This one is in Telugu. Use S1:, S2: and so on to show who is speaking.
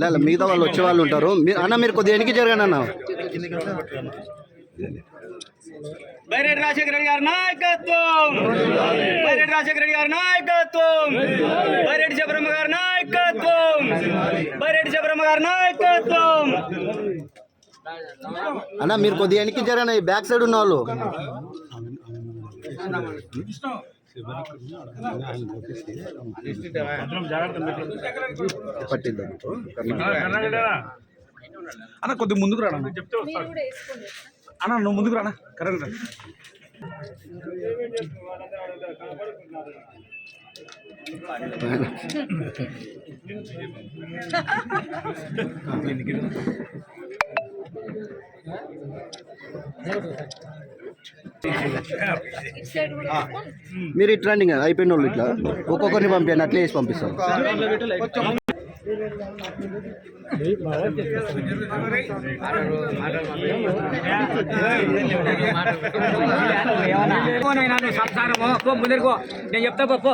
S1: లేదు మిగతా వాళ్ళు వచ్చే వాళ్ళు ఉంటారు. మీరు అన్న మీరు కొద్దిగా వెనక్కి జరగండి అన్న.
S2: బైరెడ్డి రాజశేఖర రెడ్డి గారి నాయకత్వం! బైరెడ్డి రాజశేఖర రెడ్డి గారి నాయకత్వం! బైరెడ్డి శబరమ్మ గారి నాయకత్వం! బైరెడ్డి శబరమ్మ గారి నాయకత్వం!
S1: అన్న మీరు కొద్దిగా వెనక్కి ఈ బ్యాక్ సైడ్ ఉన్న వాళ్ళు. పట్టిద్దాం.
S3: అన్న కొద్దిగా ముందుకు రానా అన్న? నువ్వు ముందుకు రానా? కరెంట్ రా.
S1: మీరు ఇట్లా అండి ఇంకా అయిపోయిన వాళ్ళు ఇట్లా. ఒక్కొక్కరిని పంపించండి అట్లే వేసి పంపిస్తాం.
S2: సంసారము ముందరుకో నేను చెప్తా పప్పు